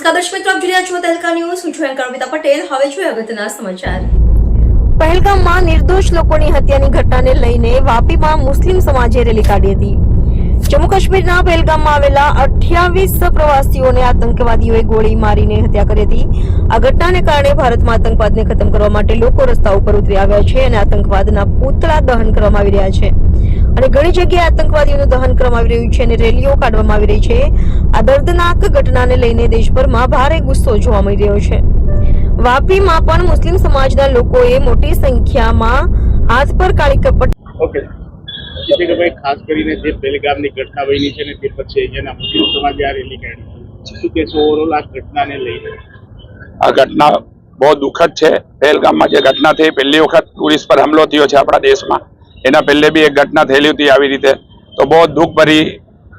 નમસ્કાર દર્શક મિત્રો, આપ જોઈ રહ્યા છો તહેલકા ન્યૂઝ. હું છું એન્કર અમિતા પટેલ. હવે જોઈએ અગત્યના સમાચાર. પહેલગામમાં નિર્દોષ લોકોની હત્યાની ઘટનાને લઈને વાપીમાં મુસ્લિમ સમાજે રેલી કાઢી હતી. જમ્મુ કાશ્મીરના પહેલગામમાં આવેલા અઠ્યાવીસ પ્રવાસીઓને આતંકવાદીઓએ ગોળી મારીને હત્યા કરી હતી. આ ઘટનાને કારણે ભારતમાં આતંકવાદને ખતમ કરવા માટે લોકો રસ્તા ઉપર ઉતરી આવ્યા છે અને આતંકવાદના પૂતળા દહન કરવામાં આવી રહ્યા છે. અને ઘણી જગ્યાએ આતંકવાદીઓનું દહન કરવામાં આવી રહ્યું છે અને રેલીઓ કાઢવામાં આવી રહી છે. આ દર્દનાક ઘટનાને લઈને દેશભરમાં ભારે ગુસ્સો જોવા મળી રહ્યો છે. વાપીમાં પણ મુસ્લિમ સમાજના લોકોએ મોટી સંખ્યામાં હાથ પર કાળી કપટ ઓકે. જીતેન્દ્રભાઈ ખાસ કરીને જે પહેલગામની ઘટના બની છે ને તે પછી અહીંયાના મુસ્લિમ સમાજે આ રેલી કાઢી શું કહેશો ઓવરઓલ આ ઘટનાને લઈને? આ ઘટના બહુ દુઃખદ છે. પહેલગામમાં જે ઘટના થઈ પહેલી વખત ટુરિસ્ટ પર હુમલો થયો છે આપણા દેશમાં. એના પહેલે બી એક ઘટના થયેલી હતી આવી રીતે. તો બહુ દુઃખ ભરી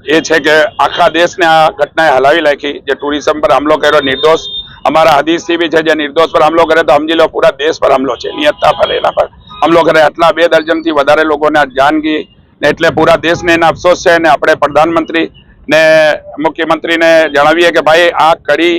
એ છે કે આખા દેશને આ ઘટનાએ હલાવી નાખી, જે ટુરિઝમ પર હુમલો કર્યો, નિર્દોષ. અમારા હદીસથી બી છે, જે નિર્દોષ પર હુમલો કરે તો સમજી લો પૂરા દેશ પર હુમલો છે, નિયતતા પર, એના પર હુમલો કરે. આટલા બે દર્જનથી વધારે લોકોને જાનગી ને એટલે પૂરા દેશને એના અફસોસ છે. ને આપણે પ્રધાનમંત્રી ને, મુખ્યમંત્રીને જણાવીએ કે ભાઈ, આ કડી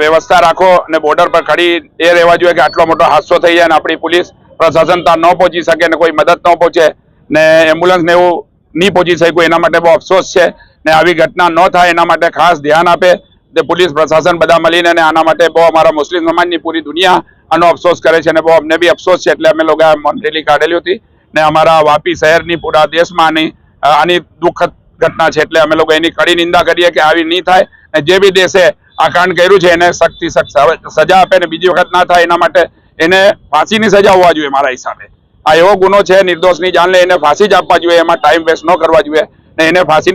વ્યવસ્થા રાખો અને બોર્ડર પર ખડી એ રહેવા જોઈએ કે આટલો મોટો હાદસો થઈ જાય અને આપણી પોલીસ પ્રશાસન ત્યાં ન પહોંચી શકે ને કોઈ મદદ ન પહોંચે ને એમ્બ્યુલન્સ ને એવું નહીં પહોંચી શક્યું. એના માટે બહુ અફસોસ છે ને આવી ઘટના ન થાય એના માટે ખાસ ધ્યાન આપે તે પોલીસ પ્રશાસન બધા મળીને અને આના માટે બહુ અમારા મુસ્લિમ સમાજની પૂરી દુનિયા આનો અફસોસ કરે છે અને બહુ અમને બી અફસોસ છે એટલે અમે લોકો આ રેલી કાઢેલી હતી ને અમારા વાપી શહેરની પૂરા દેશમાં આની આની દુઃખદ ઘટના છે એટલે અમે લોકો એની કડી નિંદા કરીએ કે આવી નહીં થાય ને જે બી દેશે આ કાંડ કર્યું છે એને સખ્તથી સખ્ત સજા આપે ને બીજી વખત ના થાય એના માટે એને ફાંસીની સજા હોવા જોઈએ મારા હિસાબે. આ એવો ગુનો છે, નિર્દોષની જાન એને ફાંસી જ આપવા જોઈએ, એમાં ટાઈમ વેસ્ટ ન કરવા જોઈએ, ને એને ફાંસીની